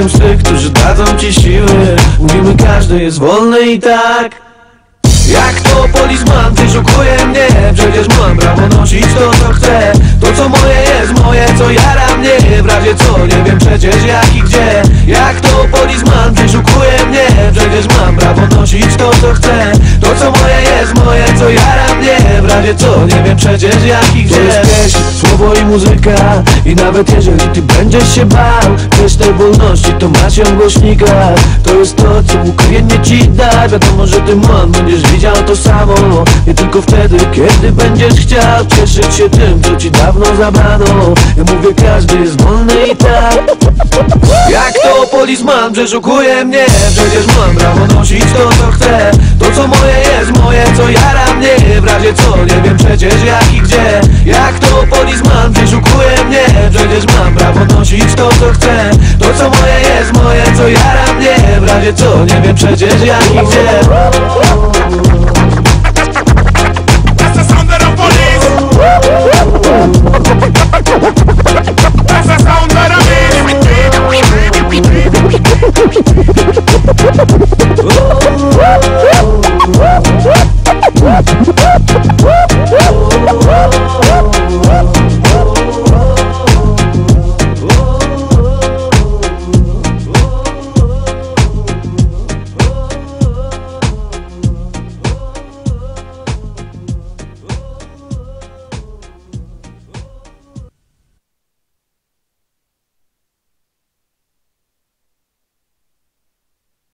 przestępstw, którzy dadzą ci siły. Mówimy każdy jest wolny i tak. Jak to polizman, ty szukuje mnie. Przecież mam prawo nosić to co chcę. To co moje jest moje, co jara mnie. W razie co, nie wiem przecież jak i gdzie. Jak to polizman, ty szukuje mnie. Przecież mam prawo nosić to co chcę. To co moje jest moje, co jara mnie W razie co, nie wiem przecież jak i gdzie. To jest pieśń, słowo i muzyka. I nawet jeżeli ty będziesz się bał Wiesz tej wolności, to masz ją w głośnikach. To jest to, co ukojenie ci da. Wiadomo, że ty mąd będziesz widział to samo. Nie tylko wtedy, kiedy będziesz chciał Cieszyć się tym, co ci dawno zabrano. Ja mówię, każdy jest wolny i tak Jak to polizman przeszukuje mnie? Przecież mam prawo nosić to, co chcę. To, co moje jest moje, co jara mnie. W razie co, nie wiem przecież jak i gdzie. Jak to polizman przeszukuje mnie? Przecież mam prawo nosić to, co chcę. To, co moje jest moje, co jara mnie. W razie co, nie wiem przecież jak i gdzie